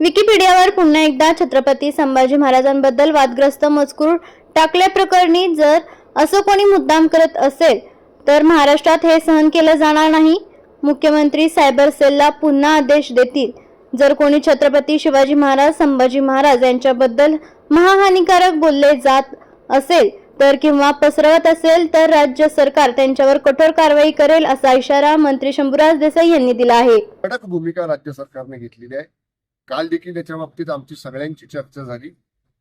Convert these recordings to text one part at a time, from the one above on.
विकिपीडियावर पुन्हा एकदा छत्रपती संभाजी महाराजांबद्दल वादग्रस्त मजकूर टाकल्याप्रकरणी जर असं कोणी मुद्दाम करत असेल तर महाराष्ट्रात हे सहन केलं जाणार नाही. मुख्यमंत्री सायबर सेलला पुन्हा आदेश देतील. जर कोणी छत्रपती शिवाजी महाराज संभाजी महाराज यांच्याबद्दल महाहानिकारक बोलले जात असेल तर किंवा पसरवत असेल तर राज्य सरकार त्यांच्यावर कठोर कारवाई करेल असा इशारा मंत्री शंभूराज देसाई यांनी दिला आहे. कडक भूमिका राज्य सरकारने घेतलेली आहे. काल देखील याच्या बाबतीत आमची सगळ्यांची चर्चा झाली.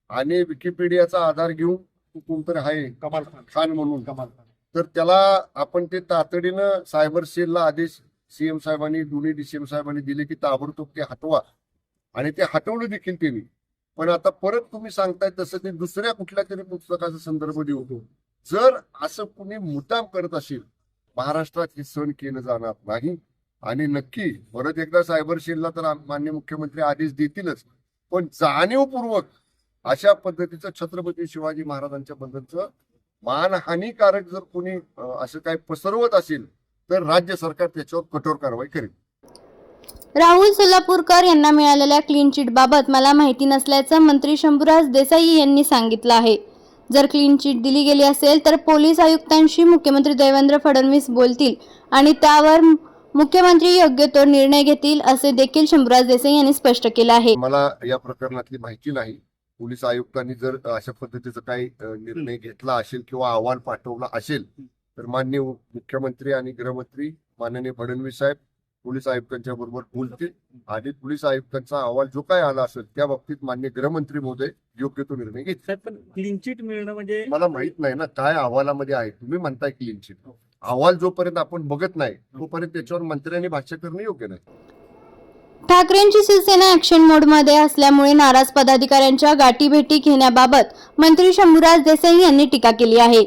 आणि विकिपीडियाचा आधार घेऊन कोणतरी आहे कमाल खान. म्हणून. कमाल तर त्याला आपण ते तातडीनं सायबर सेलला आदेश सीएम साहेबांनी दोन्ही डीसीएम साहेबांनी दिले की ताबडतोब ते हटवा. आणि ते हटवलं देखील त्यांनी. पण आता परत तुम्ही सांगताय तसं ते दुसऱ्या कुठल्या तरी पुस्तकाचा संदर्भ देऊ जर असं कुणी मुद्दाम करत असेल महाराष्ट्रात हे सण केलं जाणार नाही. आणि नक्की परत एकदा सायबर सेलला तर आम- माननीय मुख्यमंत्री आदेश देतीलच. पण जाणीवपूर्वक अशा पद्धतीचं छत्रपती शिवाजी महाराजांच्या बद्दलचं मानहानीकारक जर कोणी असं काही पसरवत असेल तर राज्य सरकार त्याच्यावर कठोर कारवाई करेल. राहुल सोलापूरकर यांना मिळालेल्या क्लीन चिट बाबत मला माहिती नसल्याचं मंत्री शंभूराज देसाई यांनी सांगितलं आहे. जर क्लीन चिट दिली गेली असेल तर पोलीस आयुक्तांशी मुख्यमंत्री देवेंद्र फडणवीस बोलतील आणि त्यावर मुख्यमंत्री योग्य तो निर्णय घेतील असे देखील शंभूराज देसाई यांनी स्पष्ट केलं आहे. मला या प्रकरणातली माहिती नाही. पोलीस आयुक्तांनी जर अशा पद्धतीचा काही निर्णय घेतला असेल किंवा अहवाल पाठवला असेल तर माननीय मुख्यमंत्री आणि गृहमंत्री माननीय फडणवीस साहेब पोलीस आयुक्तांच्या बरोबर बोलतील. आणि पोलीस आयुक्तांचा अहवाल जो काय आला असेल त्या बाबतीत मान्य गृहमंत्री महोदय योग्य तो निर्णय घेतील. क्लीन चिट मिळणं म्हणजे मला माहीत नाही ना काय अहवालामध्ये आहे? तुम्ही म्हणताय क्लीन चिट अहवाल जोपर्यंत आपण बघत नाही तोपर्यंत त्याच्यावर मंत्र्यांनी भाष्य करणं योग्य नाही. ठाकरेंची शिवसेना ऍक्शन मोडमध्ये असल्यामुळे नाराज पदाधिकाऱ्यांच्या गाठीभेटी घेण्याबाबत मंत्री शंभूराज देसाई यांनी टीका केली आहे.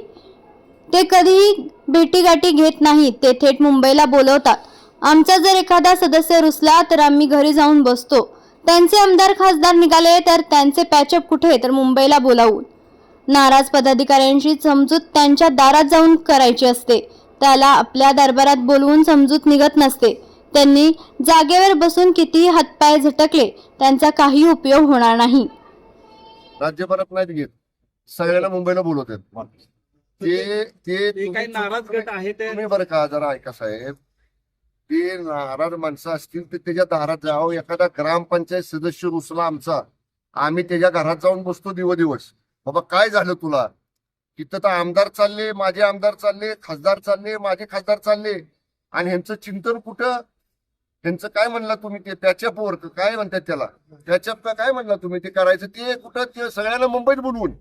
ते कधीही भेटीगाठी घेत नाहीत ते थेट मुंबईला बोलवतात. आमचा जर एखादा सदस्य रुसला तर आम्ही घरी जाऊन बसतो. त्यांचे आमदार खासदार निघाले तर त्यांचे पॅचअप कुठे? तर मुंबईला बोलावून. नाराज पदाधिकाऱ्यांची समजूत त्यांच्या दारात जाऊन करायची असते. त्याला आपल्या दरबारात बोलवून समजूत निघत नसते. त्यांनी जागेवर बसून कितीही हातपाय झटकले त्यांचा काही उपयोग होणार नाही. राज्यभरात नाहीत घेत. सगळ्यांना मुंबईला बोलवतात ते ते ते काही नाराज गट आहे ते तुम्ही बरं का जरा ऐका साहेब. ते नाराज माणसं असतील तर त्याच्या दारात जावं. एखादा ग्रामपंचायत सदस्य रुसला आमचा. आम्ही त्याच्या घरात जाऊन बसतो दिव दिवस बाबा काय झालं तुला? तिथं तर आमदार चालले माझे आमदार चालले खासदार चालले माझे खासदार चालले. आणि ह्यांचं चिंतन कुठं? त्यांचं काय म्हणला तुम्ही ते? त्याच्या वर काय म्हणतात त्याला? त्याच्या काय म्हणला तुम्ही ते करायचं? ते कुठं? ते सगळ्यांना मुंबईत बोलवून.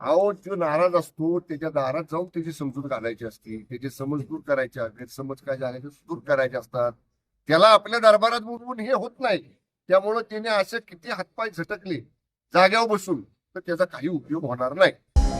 अहो जो नाराज असतो त्याच्या दारात जाऊन त्याची समजूत घालायची असते. त्याची समज दूर करायच्या गैरसमज काय झाले दूर करायचे असतात. त्याला आपल्या दरबारात बोलवून हे होत नाही. त्यामुळं त्याने असे किती हातपाय झटकले जाग्यावर बसून. तर त्याचा काही उपयोग होणार नाही.